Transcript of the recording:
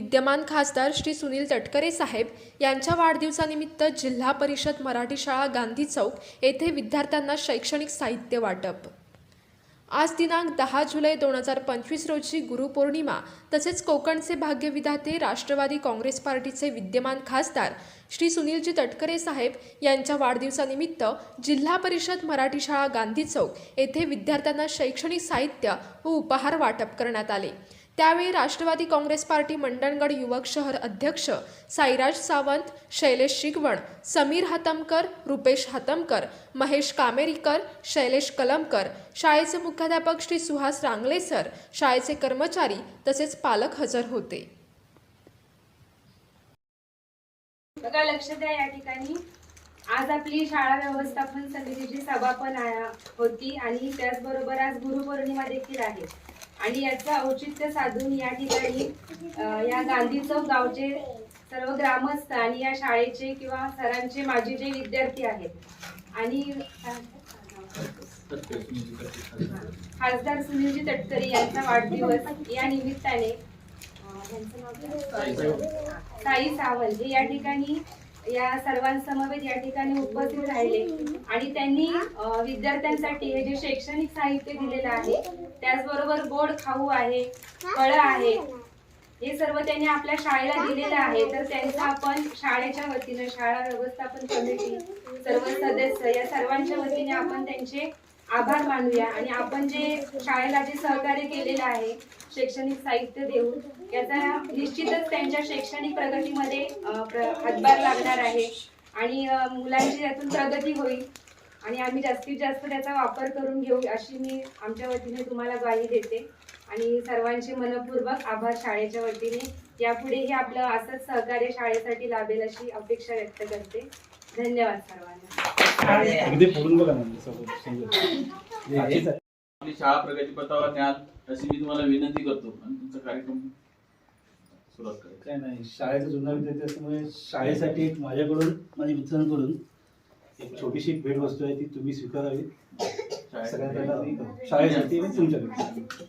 विद्यमान खासदार श्री सुनील तटकरे साहेब यांच्या वाढदिवसानिमित्त जिल्हा परिषद मराठी शाळा गांधी चौक येथे विद्यार्थ्यांना शैक्षणिक साहित्य वाटप. आज दिनांक दहा जुलै दोन हजार पंचवीस रोजी गुरुपौर्णिमा तसेच कोकणचे भाग्यविधाते राष्ट्रवादी काँग्रेस पार्टीचे विद्यमान खासदार श्री सुनीलजी तटकरे साहेब यांच्या वाढदिवसानिमित्त जिल्हा परिषद मराठी शाळा गांधी चौक येथे विद्यार्थ्यांना शैक्षणिक साहित्य व उपहार वाटप करण्यात आले. त्यावेळी राष्ट्रवादी काँग्रेस पार्टी मंडणगड युवक शहर अध्यक्ष साईराज सावंत शैलेश शिगवण समीर हातमकर रुपेश हातमकर महेश कामेरीकर शैलेश कलमकर शाळेचे मुख्याध्यापक श्री सुहास रांगले सर शाळेचे कर्मचारी तसेच पालक हजर होते. बघा लक्ष द्या या ठिकाणी. आज आपली शाळा व्यवस्थापन समितीची सभा पण होती आणि त्याचबरोबर आज गुरुपौर्णिमा देखील आहे. आणि याचं औचित्य साधून या ठिकाणी या गांधी चौक गावचे सर्व ग्रामस्थ आणि या शाळेचे किंवा सरांचे माझे जे विद्यार्थी आहेत. आणि खासदार सुनीलजी तटकरे यांचा वाढदिवस या निमित्ताने? साई सावंत. हे या ठिकाणी या सर्वांसमवेत या ठिकाणी उपस्थित राहिले. आणि त्यांनी विद्यार्थ्यांसाठी हे जे शैक्षणिक साहित्य दिलेलं आहे त्याचबरोबर गोड खाऊ आहे फळं आहे हे सर्व त्यांनी आपल्या शाळेला दिलेलं आहे. तर त्यांचा आपण शाळेच्या वतीनं शाळा व्यवस्थापन कमिटी सर्व सदस्य या सर्वांच्या वतीने आपण त्यांचे आभार मानूया. आणि आपण जे शाळेला जे सहकार्य केलेलं आहे शैक्षणिक साहित्य देऊन याचा निश्चितच त्यांच्या शैक्षणिक प्रगतीमध्ये प्र- हातभार लागणार आहे. आणि मुलांची यातून प्रगती होईल. आणि आम्ही जास्तीत जास्त त्याचा वापर करून घेऊ अशी मी आमच्या वतीने तुम्हाला ग्वाही देते. आणि सर्वांचे मनपूर्वक आभार शाळेच्या वतीने. यापुढेही आपलं असंच सहकार्य शाळेसाठी लाभेल अशी अपेक्षा व्यक्त करते. धन्यवाद सर्वांना. अगदी पुढून बघा. हे आहे. आपली शाळा प्रगतीपथावर न्याल अशी मी तुम्हाला विनंती करतो. आणि तुमचा कार्यक्रम सुरुवात काय नाही शाळेचा जुना विद्यार्थी असल्यामुळे शाळेसाठी एक माझ्याकडून माझ्या मित्रांकडून एक छोटीशी भेट वस्तू आहे ती तुम्ही स्वीकारावी. सगळ्यात पहिला मी शाळेसाठी तुमच्याकडे